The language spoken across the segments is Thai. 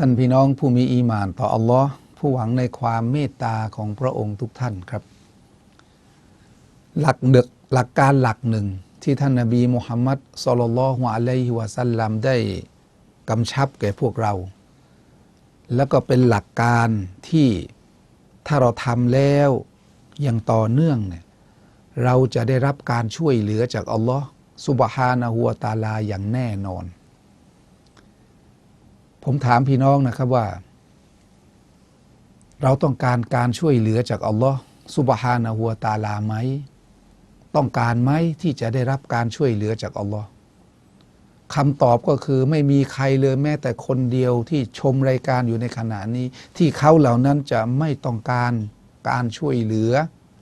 ท่านพี่น้องผู้มีอีมานต่ออัลลอฮ์ผู้หวังในความเมตตาของพระองค์ทุกท่านครับ หลักเดกหลักการหลักหนึ่งที่ท่านนาบีมุฮัมมัดสุลลัลฮุอะลัยฮิวะสัลลัมได้กำชับแก่พวกเรา แล้วก็เป็นหลักการที่ถ้าเราทำแล้วอย่างต่อเนื่องเนี่ยเราจะได้รับการช่วยเหลือจากอัลลอฮ์ซุบฮานะฮูวตาลาอย่างแน่นอน ผมถามพี่น้องนะครับว่า เราต้องการการช่วยเหลือจากอัลลอฮ์ซุบฮานะฮูวตาลาไหม ต้องการไหมที่จะได้รับการช่วยเหลือจากอัลลอฮ์คำตอบก็คือไม่มีใครเลยแม้แต่คนเดียวที่ชมรายการอยู่ในขณะนี้ ที่เขาเหล่านั้นจะไม่ต้องการการช่วยเหลือ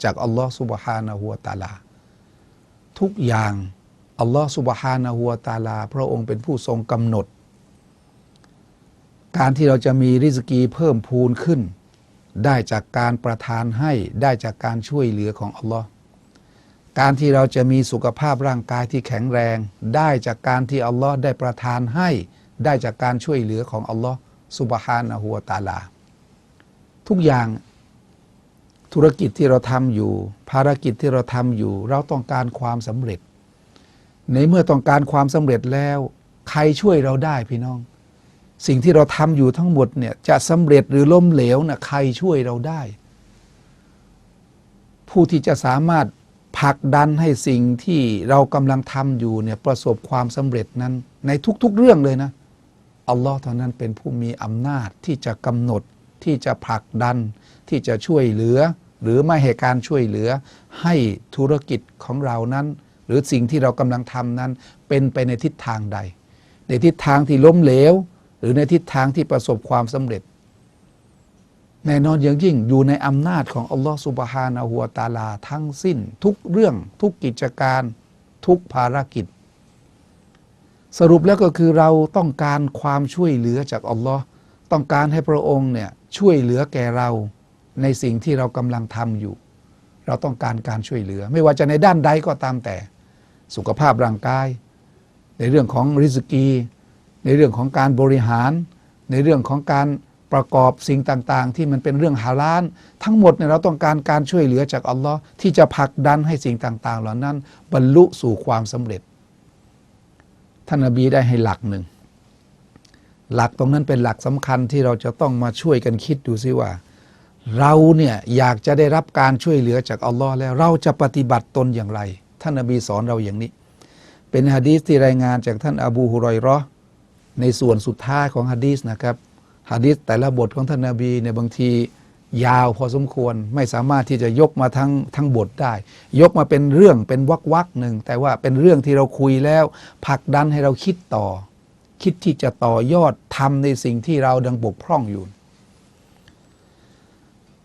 จากอัลลอฮ์ซุบฮานะฮูวตาลา ทุกอย่างอัลลอฮ์ซุบฮานะฮูวตาลา พระองค์เป็นผู้ทรงกำหนด การที่เราจะมีริสกีเพิ่มพูนขึ้น ได้จากการประทานให้ได้จากการช่วยเหลือของอัลลอฮ์การที่เราจะมีสุขภาพร่างกายที่แข็งแรง ได้จากการที่อัลลอฮ์ได้ประทานให้ ได้จากการช่วยเหลือของอัลลอฮ์สุบฮานะฮูวตาลา ทุกอย่างธุรกิจที่เราทำอยู่ ภารกิจที่เราทำอยู่ เราต้องการความสำเร็จ ในเมื่อต้องการความสำเร็จแล้ว ใครช่วยเราได้พี่น้อง สิ่งที่เราทำอยู่ทั้งหมดเนี่ยจะสำเร็จหรือล้มเหลวนะใครช่วยเราได้ ผู้ที่จะสามารถผลักดันให้สิ่งที่เรากำลังทำอยู่เนี่ยประสบความสำเร็จนั้น ในทุกๆเรื่องเลยนะอัลลอฮ์เท่านั้นเป็นผู้มีอำนาจที่จะกำหนดที่จะผลักดันที่จะช่วยเหลือ หรือไม่ให้การช่วยเหลือ ให้ธุรกิจของเรานั้น หรือสิ่งที่เรากำลังทำนั้นเป็นไปในทิศทางใด ในทิศทางที่ล้มเหลว รือในทิศทางที่ประสบความสำเร็จ แน่นอนอย่างยิ่งอยู่ในอำนาจของอัลลอฮฺสุบฮานะฮูวตาลาทั้งสิ้น ทุกเรื่องทุกกิจการ ทุกภารกิจ สรุปแล้วก็คือเราต้องการความช่วยเหลือจากอัลลอฮ์ต้องการให้พระองค์เนี่ยช่วยเหลือแก่เราในสิ่งที่เรากำลังทำอยู่ เราต้องการการช่วยเหลือ ไม่ว่าจะในด้านใดก็ตามแต่ สุขภาพร่างกาย ในเรื่องของริสกี ในเรื่องของการบริหาร ในเรื่องของการประกอบสิ่งต่างๆ ที่มันเป็นเรื่องฮาลาลทั้งหมดเนี่ยเราต้องการการช่วยเหลือจากอัลลอฮ์ที่จะผลักดันให้สิ่งต่าง ๆ เหล่านั้น บรรลุสู่ความสำเร็จ ท่านนบีได้ให้หลักหนึ่ง หลักตรงนั้นเป็นหลักสำคัญที่เราจะต้องมาช่วยกันคิดดูซิว่า เราเนี่ยอยากจะได้รับการช่วยเหลือจากอัลลอฮ์แล้วเราจะปฏิบัติตนอย่างไร ท่านนบีสอนเราอย่างนี้ เป็นฮะดีษที่รายงานจากท่านอบูฮุรอยรอห์ ในส่วนสุดท้ายของฮะดีษนะครับฮะดีษแต่ละบทของท่านนบีในยบางทียาวพอสมควรไม่สามารถที่จะยกมาทั้งทั้งบทได้ ยกมาเป็นเรื่องเป็นวักวักหนึ่งแต่ว่าเป็นเรื่องที่เราคุยแล้วผลักดันให้เราคิดต่อ คิดที่จะต่อยอดทำในสิ่งที่เราดังบกพร่องอยู่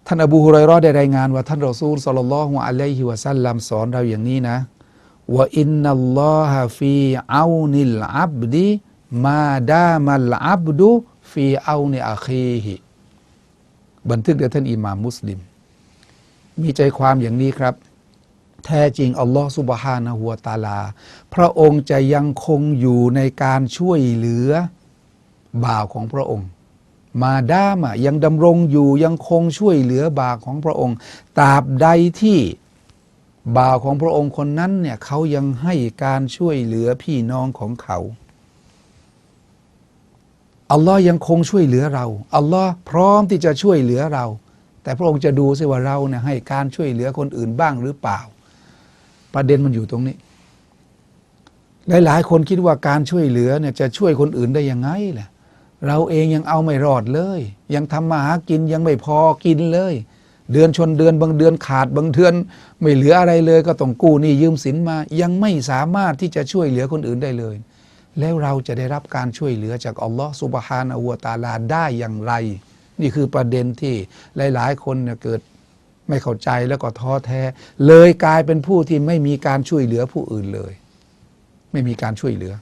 ท่านอบูฮุไรรอได้รายงานว่าท่านรอซูลสลลัลลอฮุอะลัยฮิวะสัลลัมสอนเราอย่างนี้นะว่าอินนัลลอฮะฟีอานิลอับดี มาดามัลอับดุฟีเอานิอาคีฮิบันทึกโดยท่านอิหม่ามมุสลิม มีใจความอย่างนี้ครับ แท้จริง อัลลอฮ์สุบฮานะฮูวตาลา พระองค์จะยังคงอยู่ในการช่วยเหลือบ่าวของพระองค์ มาดามะยังดำรงอยู่ยังคงช่วยเหลือบ่าวของพระองค์ตราบใดที่บ่าวของพระองค์คนนั้นเนี่ยเขายังให้การช่วยเหลือพี่น้องของเขา อัลลอฮ์ยังคงช่วยเหลือเรา อัลลอฮ์พร้อมที่จะช่วยเหลือเรา แต่พระองค์จะดูซิว่าเราเนี่ยให้การช่วยเหลือคนอื่นบ้างหรือเปล่า ประเด็นมันอยู่ตรงนี้ หลายๆ คนคิดว่าการช่วยเหลือเนี่ยจะช่วยคนอื่นได้ยังไงล่ะ เราเองยังเอาไม่รอดเลย ยังทำมาหากินยังไม่พอกินเลย เดือนชนเดือนบางเดือนขาดบางเดือน ไม่เหลืออะไรเลย ก็ต้องกู้หนี้ยืมสินมา ยังไม่สามารถที่จะช่วยเหลือคนอื่นได้เลย แล้วเราจะได้รับการช่วยเหลือจากอัลลอฮ์สุบฮานะฮูวตาลาได้อย่างไร นี่คือประเด็นที่หลาย ๆ คนเนี่ยเกิดไม่เข้าใจแล้วก็ท้อแท้ เลยกลายเป็นผู้ที่ไม่มีการช่วยเหลือผู้อื่นเลย ไม่มีการช่วยเหลือ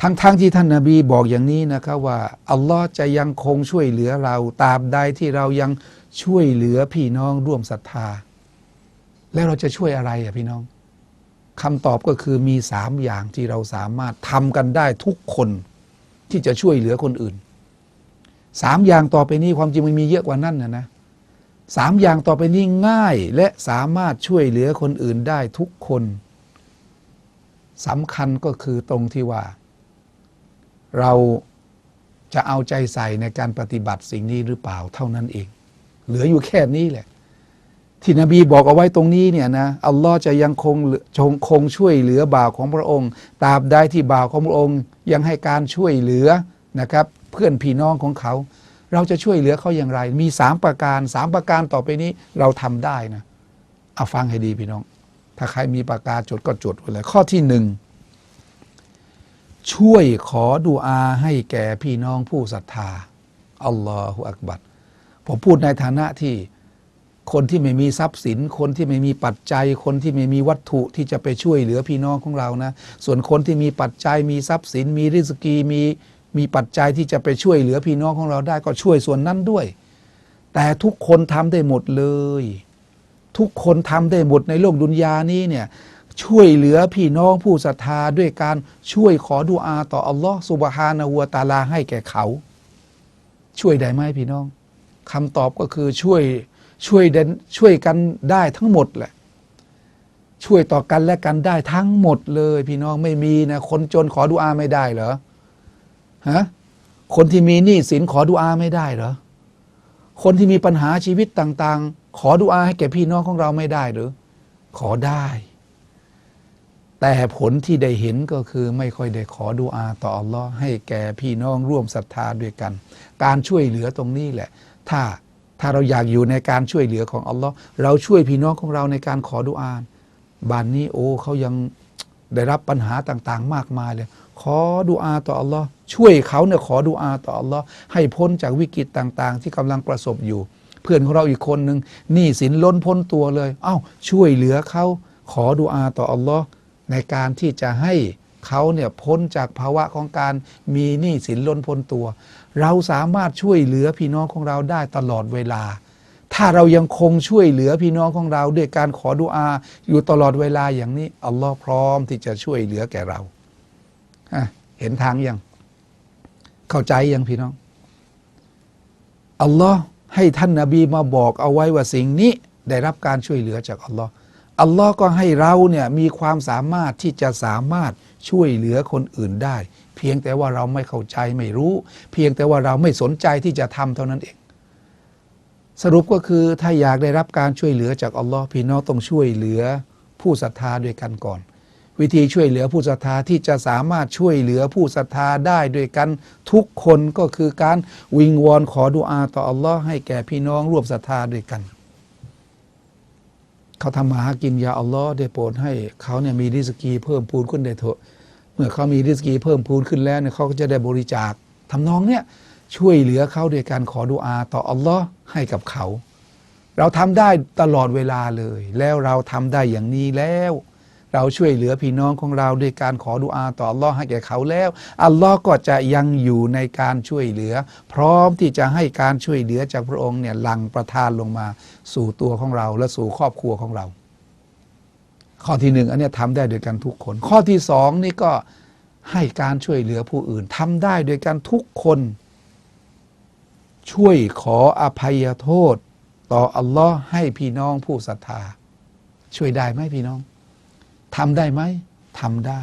ทั้งๆทที่ท่านนาบีบอกอย่างนี้นะครับว่าอัลลอฮ์จะยังคงช่วยเหลือเราตราบใดที่เรายังช่วยเหลือพี่น้องร่วมศรัทธา แล้วเราจะช่วยอะไรอะพี่น้อง คำตอบก็คือมีสามอย่างที่เราสามารถทำกันได้ทุกคนที่จะช่วยเหลือคนอื่นสามอย่างต่อไปนี้ความจริงมันมีเยอะกว่านั้นนะนะสามอย่างต่อไปนี้ง่ายและสามารถช่วยเหลือคนอื่นได้ทุกคนสำคัญก็คือตรงที่ว่า เราจะเอาใจใส่ในการปฏิบัติสิ่งนี้หรือเปล่าเท่านั้นเอง เหลืออยู่แค่นี้แหละ ที่นบีบอกเอาไว้ตรงนี้เนี่ยนะอัลลอฮ์จะยังคงชงคงช่วยเหลือบ่าวของพระองค์ตราบใดที่บ่าวของพระองค์ ยังให้การช่วยเหลือนะครับ เพื่อนพี่น้องของเขา เราจะช่วยเหลือเขาอย่างไร มีสามประการสามประการต่อไปนี้เราทำได้นะเอาฟังให้ดีพี่น้อง ถ้าใครมีปากกาจดก็จดไว้เลยข้อที่หนึ่งช่วยขอดุอาให้แก่พี่น้องผู้ศรัทธาอัลลอฮฺอักบัรผมพูดในฐานะที่ คนที่ไม่มีทรัพย์สิน คนที่ไม่มีปัจจัย คนที่ไม่มีวัตถุที่จะไปช่วยเหลือพี่น้องของเรานะ ส่วนคนที่มีปัจจัยมีทรัพย์สิน มีริสกีมีมีปัจจัยที่จะไปช่วยเหลือพี่น้องของเราได้ก็ช่วยส่วนนั้นด้วย แต่ทุกคนทำได้หมดเลย ทุกคนทำได้หมดในโลกดุนยานี้เนี่ยช่วยเหลือพี่น้องผู้ศรัทธาด้วยการช่วยขอดุอาต่ออัลลอฮ์สุบฮานะวะตาลาให้แก่เขา ช่วยได้ไหมพี่น้องคำตอบก็คือช่วย ช่วยเดนช่วยกันได้ทั้งหมดแหละ ช่วยต่อกันและกันได้ทั้งหมดเลย พี่น้องไม่มีนะคนจนขอดุอาไม่ได้เหรอฮะคนที่มีหนี้สินขอดุอาไม่ได้เหรอคนที่มีปัญหาชีวิตต่าง ๆ ขอดุอาให้แก่พี่น้องของเราไม่ได้หรือ ขอได้ แต่ผลที่ได้เห็นก็คือไม่ค่อยได้ขอดุอาต่ออัลลอฮ์ให้แก่พี่น้องร่วมศรัทธาด้วยกัน การช่วยเหลือตรงนี้แหละ ถ้า ถ้าเราอยากอยู่ในการช่วยเหลือของอัลลอฮ์เราช่วยพี่น้องของเราในการขอดุอานบ้านนี้โอ้เขายังได้รับปัญหาต่างๆ มากมายเลย ขอดุอาต่ออัลลอฮ์ช่วยเขาเนี่ยขอดุอาต่ออัลลอฮ์ให้พ้นจากวิกฤตต่างๆ ที่กำลังประสบอยู่ เพื่อนของเราอีกคนหนึ่งหนี้สินล้นพ้นตัวเลย เอ้าช่วยเหลือเขาขอดุอาต่ออัลลอฮ์ในการที่จะให้ เขาเนี่ยพ้นจากภาวะของการมีหนี้สินล้นพ้นตัว เราสามารถช่วยเหลือพี่น้องของเราได้ตลอดเวลา ถ้าเรายังคงช่วยเหลือพี่น้องของเราด้วยการขอดุอาอยู่ตลอดเวลาอย่างนี้อัลลอฮ์พร้อมที่จะช่วยเหลือแก่เราเห็นทางยังเข้าใจยังพี่น้องอัลลอฮ์ให้ท่านนาบีมาบอกเอาไว้ว่าสิ่งนี้ได้รับการช่วยเหลือจากอัลลอฮ์อัลลอฮ์ก็ให้เราเนี่ยมีความสามารถที่จะสามารถ ช่วยเหลือคนอื่นได้ เพียงแต่ว่าเราไม่เข้าใจไม่รู้ เพียงแต่ว่าเราไม่สนใจที่จะทำเท่านั้นเอง สรุปก็คือถ้าอยากได้รับการช่วยเหลือจากอัลลอฮ์พี่น้องต้องช่วยเหลือผู้ศรัทธาด้วยกันก่อน วิธีช่วยเหลือผู้ศรัทธาที่จะสามารถช่วยเหลือผู้ศรัทธาได้ด้วยกันทุกคนก็คือการวิงวอนขอดุอาต่ออัลลอฮ์ให้แก่พี่น้องร่วมศรัทธาด้วยกัน เขาทำมาหากินยาอัลลอฮ์ได้โปรดให้เขาเนี่ยมีริสกีเพิ่มพูนขึ้นได้เถอะ เมื่อเขามีริสกีเพิ่มพูนขึ้นแล้วเนี่ยเขาก็จะได้บริจาคทำนองเนี่ยช่วยเหลือเขาโดยการขอดุอาต่ออัลลอฮ์ให้กับเขา เราทำได้ตลอดเวลาเลย แล้วเราทำได้อย่างนี้แล้ว เราช่วยเหลือพี่น้องของเราด้วยการขอดุอาต่ออัลลอฮ์ให้แก่เขาแล้ว อัลลอฮ์ก็จะยังอยู่ในการช่วยเหลือ พร้อมที่จะให้การช่วยเหลือจากพระองค์เนี่ยหลังประทานลงมาสู่ตัวของเราและสู่ครอบครัวของเรา ข้อที่หนึ่งอันนี้ทำได้ด้วยกันทุกคน ข้อที่สองนี่ก็ให้การช่วยเหลือผู้อื่นทำได้ด้วยกันทุกคน ช่วยขออภัยโทษ ต่ออัลลอฮ์ให้พี่น้องผู้ศรัทธา ช่วยได้ไหมพี่น้อง ทำได้ไหมทำได้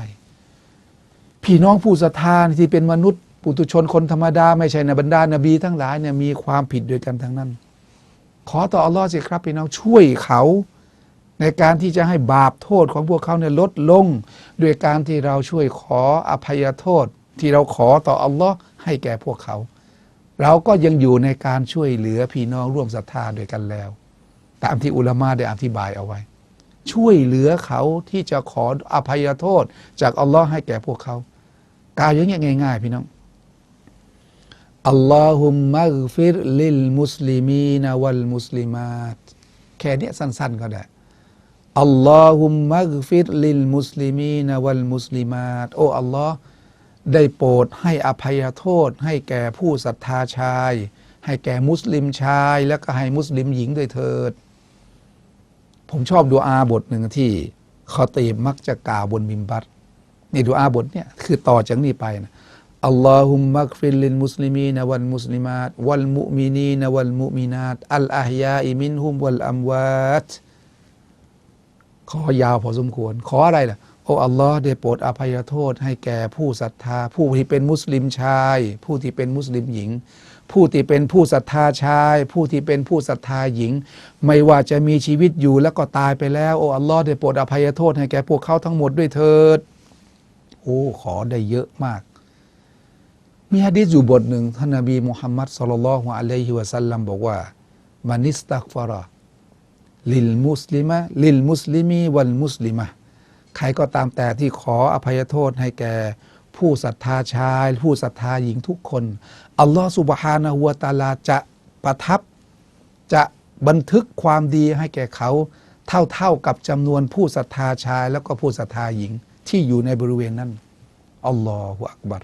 พี่น้องผู้ศรัทธาที่เป็นมนุษย์ ปุตุชนคนธรรมดา ไม่ใช่ในบรรดานบีทั้งหลายเนี่ยมีความผิดด้วยกันทั้งนั้น ขอต่ออัลลอฮ์สิครับ พี่น้องช่วยเขาในการที่จะให้บาปโทษของพวกเขาเนี่ยลดลง ด้วยการที่เราช่วยขออภัยโทษ ที่เราขอต่ออัลลอฮ์ให้แก่พวกเขา เราก็ยังอยู่ในการช่วยเหลือพี่น้องร่วมศรัทธาด้วยกันแล้ว ตามที่อุลามะได้อธิบายเอาไว้ ช่วยเหลือเขาที่จะขออภัยโทษ จากอัลลอฮ์ให้แก่พวกเขากล่าวอย่างเงี้ยง่ายๆ พี่น้องอัลลอฮุมมักฟิรลิลมุสลิมีนวัลมุสลิมาตแค่นี้สั้นๆก็ได้อัลลอฮุมมักฟิรลิลมุสลิมีนวัลมุสลิมาตโอ้อัลลอฮ์ได้โปรดให้อภัยโทษ ให้แก่ผู้ศรัทธาชาย ให้แก่มุสลิมชาย แล้วก็ให้มุสลิมหญิงด้วยเถิด ผมชอบดูอาบทหนึ่งที่คอตีมักจะกล่าวบนมิมบัตนี่ดูอาบทเนี่ยคือต่อจากนี้ไปนะอัลลอฮุมมักฟิรลินมุสลิมีนวัลมุสลิมาตวัลมุมินีนวัลมุมินาตอัลอาฮยาอิมินฮุมวัลอัมวาตขอยาวพอสมควร ขออะไรล่ะโอ้อัลลอฮ์ได้โปรดอภัยโทษให้แก่ผู้ศรัทธา ผู้ที่เป็นมุสลิมชาย ผู้ที่เป็นมุสลิมหญิง ผู้ที่เป็นผู้ศรัทธาชาย ผู้ที่เป็นผู้ศรัทธาหญิง ไม่ว่าจะมีชีวิตอยู่แล้วก็ตายไปแล้วโอ้อัลลอฮ์ได้โปรดอภัยโทษให้แก่พวกเขาทั้งหมดด้วยเถิด โอ้ขอได้เยอะมาก มีฮะดีษอยู่บทหนึ่งท่านนบีมุฮัมมัดสุลลัลลอฮุอะลัยฮิวะสัลลัมบอกว่ามานิสตักฟาระลิลมุสลิมะลิลมุสลิมีวัลมุสลิมะใครก็ตามแต่ที่ขออภัยโทษให้แก่ ผู้ศรัทธาชาย ผู้ศรัทธาหญิงทุกคน อัลลอฮฺสุบฮานะฮูวตาลาจะประทับจะบันทึกความดีให้แก่เขา เท่าๆกับจำนวนผู้ศรัทธาชาย แล้วก็ผู้ศรัทธาหญิงที่อยู่ในบริเวณนั้นอัลลอฮฺอักบัร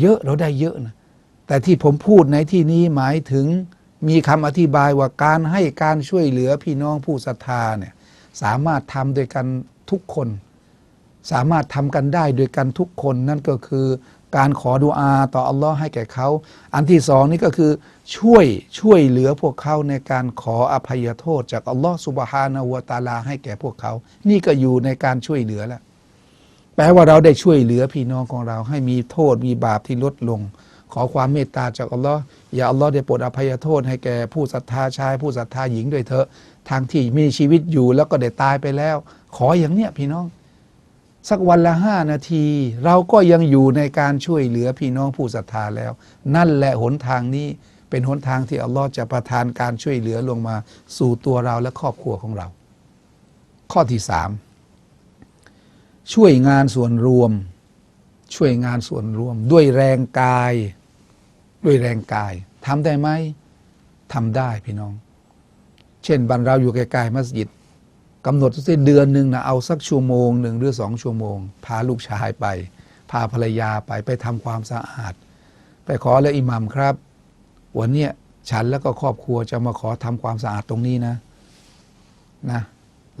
เยอะเราได้เยอะนะแต่ที่ผมพูดในที่นี้หมายถึงมีคำอธิบายว่าการให้การช่วยเหลือพี่น้องผู้ศรัทธาเนี่ยสามารถทำโดยกันทุกคน สามารถทำกันได้โดยกันทุกคนนั่นก็คือการขอดุอาต่ออัลลอฮ์ให้แก่เขา อันที่สองนี่ก็คือช่วยช่วยเหลือพวกเขาในการขออภัยโทษ จากอัลลอฮ์สุบฮานะฮูวตาลาให้แก่พวกเขา นี่ก็อยู่ในการช่วยเหลือแล้วแปลว่าเราได้ช่วยเหลือพี่น้องของเราให้มีโทษมีบาปที่ลดลง ขอความเมตตาจากอัลลอฮ์อย่าอัลลอฮ์ได้โปรดอภัยโทษ ให้แก่ผู้ศรัทธาชาย ผู้ศรัทธาหญิงด้วยเถอะทางที่มีชีวิตอยู่แล้วก็ได้ตายไปแล้ว ขออย่างเนี้ยพี่น้อง สักวันละห้านาที เราก็ยังอยู่ในการช่วยเหลือพี่น้องผู้ศรัทธาแล้ว นั่นแหละหนทางนี้เป็นหนทางที่อัลลอฮ์จะประทานการช่วยเหลือลงมาสู่ตัวเราและครอบครัวของเรา ข้อที่สามช่วยงานส่วนรวม ช่วยงานส่วนรวม ด้วยแรงกาย ด้วยแรงกายทำได้ไหมทำได้พี่น้อง เช่นบ้านเราอยู่ใกล้ๆมัสยิด กำหนดสักเดือนหนึ่งนะเอาสักชั่วโมงหนึ่งหรือสองชั่วโมง พาลูกชายไป พาภรรยาไปไปทำความสะอาด ไปขอแล้วอิหมัมครับ วันเนี้ยฉันแล้วก็ครอบครัวจะมาขอทำความสะอาดตรงนี้นะนะ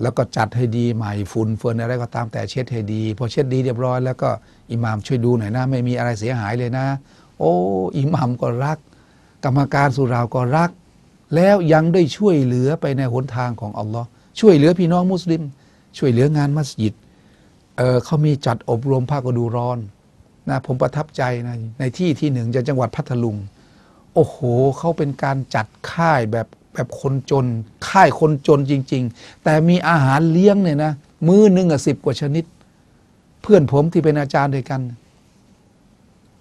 แล้วก็จัดให้ดีใหม่ฝุ่นเฟินอะไรก็ตามแต่เช็ดให้ดีพอเช็ดดีเรียบร้อยแล้วก็อิหมามช่วยดูหน่อยนะ ไม่มีอะไรเสียหายเลยนะ โอ้อิหมามก็รัก กรรมการสุราก็รัก แล้วยังได้ช่วยเหลือไปในหนทางของอัลลอฮ์ ช่วยเหลือพี่น้องมุสลิม ช่วยเหลืองานมัสยิดเเขามีจัดอบรมภาคฤดูร้อนนะผมประทับใจนะในที่ที่หนึ่งจะจังหวัดพัทลุง โอ้โหเขาเป็นการจัดค่ายแบบแบบคนจน ค่ายคนจนจริง ๆ แต่มีอาหารเลี้ยงเนี่ยนะมื้อหนึ่งอะสิบกว่าชนิด เพื่อนผมที่เป็นอาจารย์ด้วยกัน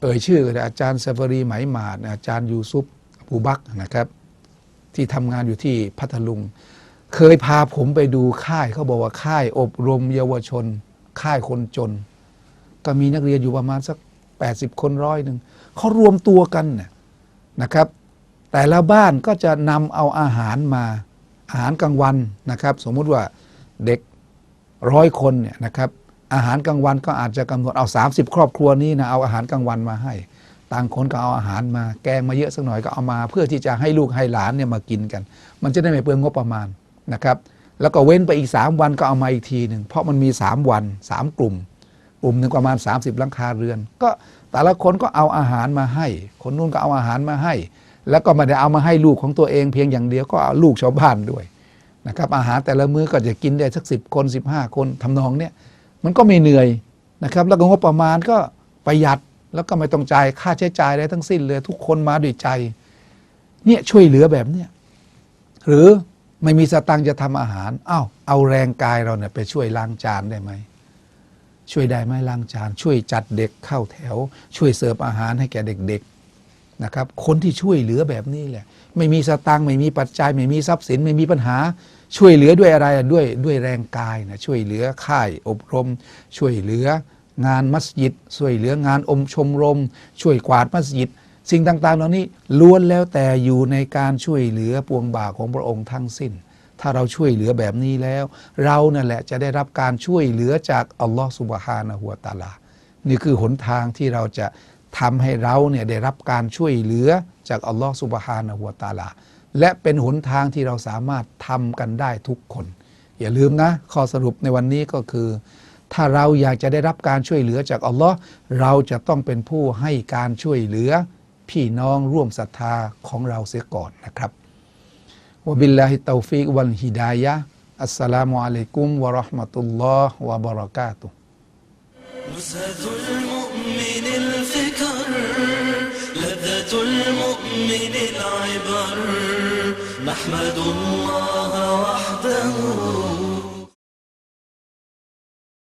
เอ่ยชื่อเลยอาจารย์เซฟารีไหมหมาดอาจารย์ยูซุปปูบักนะครับ ที่ทำงานอยู่ที่พัทลุง เคยพาผมไปดูค่ายเขาบอกว่าค่ายอบรมเยาวชน ค่ายคนจน ก็มีนักเรียนอยู่ประมาณสัก 80 คนร้อยหนึ่งเขารวมตัวกันน่นะครับ แต่ละบ้านก็จะนำเอาอาหารมาอาหารกลางวันนะครับ สมมุติว่าเด็กร้อยคนเนี่ยนะครับอาหารกลางวันก็อาจจะกำหนดเอา 30 ครอบครัวนี้นะเอาอาหารกลางวันมาให้ ต่างคนก็เอาอาหารมาแกงมาเยอะสักหน่อยก็เอามา เพื่อที่จะให้ลูกให้หลานเนี่ยมากินกัน มันจะได้ไม่เปลืองงบประมาณ นะครับแล้วก็เว้นไปอีก 3 วันก็เอามาอีกทีหนึ่งเพราะมันมี 3 วัน 3 กลุ่ม กลุ่มหนึ่งประมาณ 30หลังคาเรือน ก็แต่ละคนก็เอาอาหารมาให้ คนนู้นก็เอาอาหารมาให้ แล้วก็ไม่ได้เอามาให้ลูกของตัวเองเพียงอย่างเดียวก็เอาลูกชาวบ้านด้วยนะครับอาหารแต่ละมื้อก็จะกินได้สักสิบคน 15 คนทำนองเนี้ยมันก็ไม่เหนื่อยนะครับแล้วก็งบประมาณก็ประหยัดแล้วก็ไม่ต้องจ่ายค่าใช้จ่ายอะไรทั้งสิ้นเลยทุกคนมาด้วยใจเนี่ยช่วยเหลือแบบเนี้ยหรือ ไม่มีสตังค์จะทำอาหารอ้าวเอาแรงกายเราเนี่ยไปช่วยล้างจานได้ไหมช่วยได้ไหมล้างจาน ช่วยจัดเด็กเข้าแถว ช่วยเสิร์ฟอาหารให้แก่เด็กๆนะครับ คนที่ช่วยเหลือแบบนี้แหละ ไม่มีสตังค์ไม่มีปัจจัย ไม่มีทรัพย์สิน ไม่มีปัญหา ช่วยเหลือด้วยอะไรอะด้วยด้วยแรงกายนะช่วยเหลือค่ายอบรม ช่วยเหลืองานมัสยิด ช่วยเหลืองานอมชมรม ช่วยกวาดมัสยิด สิ่งต่างๆ เหล่านี้ล้วนแล้วแต่อยู่ในการช่วยเหลือปวงบ่าของพระองค์ทั้งสิ้น ถ้าเราช่วยเหลือแบบนี้แล้ว เรานั่นแหละจะได้รับการช่วยเหลือจากอัลลอฮฺสุบฮานะฮัวตาลา นี่คือหนทางที่เราจะทำให้เราเนี่ยได้รับการช่วยเหลือจากอัลลอฮฺสุบฮานะฮัวตาลา และเป็นหนทางที่เราสามารถทำกันได้ทุกคน อย่าลืมนะ ข้อสรุปในวันนี้ก็คือถ้าเราอยากจะได้รับการช่วยเหลือจากอัลลอฮ์เราจะต้องเป็นผู้ให้การช่วยเหลือ พี่น้องร่วมศรัทธาของเราเสียก่อนนะครับวะบิลลาฮิตตาฟิกวัลฮิดายะห์อัสสลามุอะลัยกุมวะเราะห์มะตุลลอฮ์วะบะเราะกาตุฮ์ نزهة المؤمن الفكر لذة المؤمن العبر نحمد الله وحده